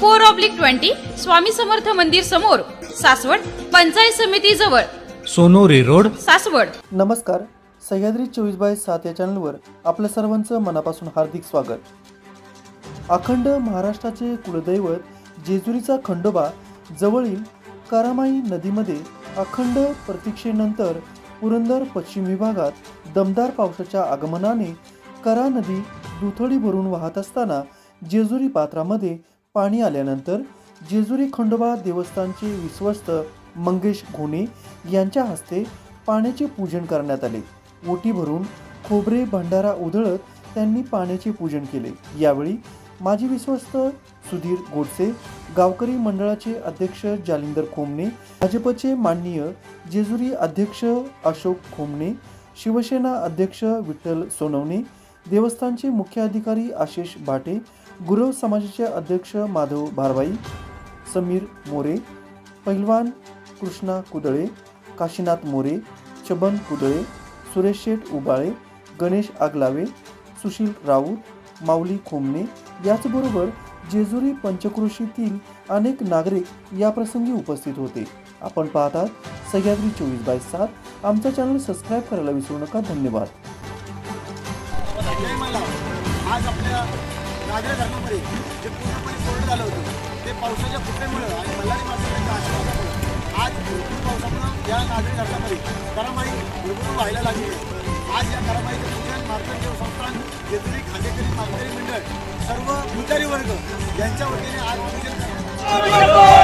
four oblique twenty Swami Samarth मंदिर समोर सासवड पंचायत समिती जवळ. सोनोरी रोड. सासवड. नमस्कार सह्याद्री चोवीस बाय सात या चॅनलवर आपल्या सर्वांचं मनापासून हार्दिक स्वागत. अखंड महाराष्ट्राचे कुलदैवत जेजुरीचा खंडोबा जवळील कारामाई नदीमध्ये अखंड प्रतीक्षेनंतर पुरंदर पश्चिम विभागात दमदार पावसाच्या आगमनाने करा नदी दुथडी भरून वाहत असताना जेजुरी पात्रामध्ये पाणी आल्यानंतर जेजुरी खंडोबा देवस्थानचे विश्वस्त मंगेश घोणे यांच्या हस्ते पाण्याचे पूजन करण्यात आले. ओटी भरून खोबरे भंडारा उधळत त्यांनी पाण्याचे पूजन केले. यावेळी माजी विश्वस्त सुधीर गोडसे गावकरी मंडळाचे अध्यक्ष जालिंदर खोमणे भाजपचे माननीय जेजुरी अध्यक्ष अशोक खोमणे शिवसेना अध्यक्ष विठ्ठल सोनवणे देवस्थानचे मुख्य अधिकारी आशिष भाटे गुरव समाजाचे अध्यक्ष माधव भारवाई समीर मोरे पहिलवान कृष्णा कुदळे काशीनाथ मोरे छबन कुदळे सुरेश शेठ उबाळे गणेश आगलावे सुशील राऊत माऊली खोमणे याचबरोबर जेजुरी पंचक्रोशीतील अनेक नागरिक या प्रसंगी उपस्थित होते. आपण पाहतात सह्याद्री चोवीस बाय सात. आमचा चॅनल सबस्क्राईब करायला विसरू नका. धन्यवाद. जय मला धर्मामध्ये जे पूर्णपणे कोरडं झालं होतं ते पावसाच्या कुठेमुळं आणि मल्हारी मातेच्या आशीर्वादामुळे आज भरपूर पावसामुळं या नागरी धर्मामध्ये करामाई भरपूर व्हायला लागली. आज या करामाईचं पूजन मार्गदेव संस्थान जेजुरी खांदेकरी मार्करी मंडळ सर्व पुजारी वर्ग यांच्या वतीने आज पूजन करण्यात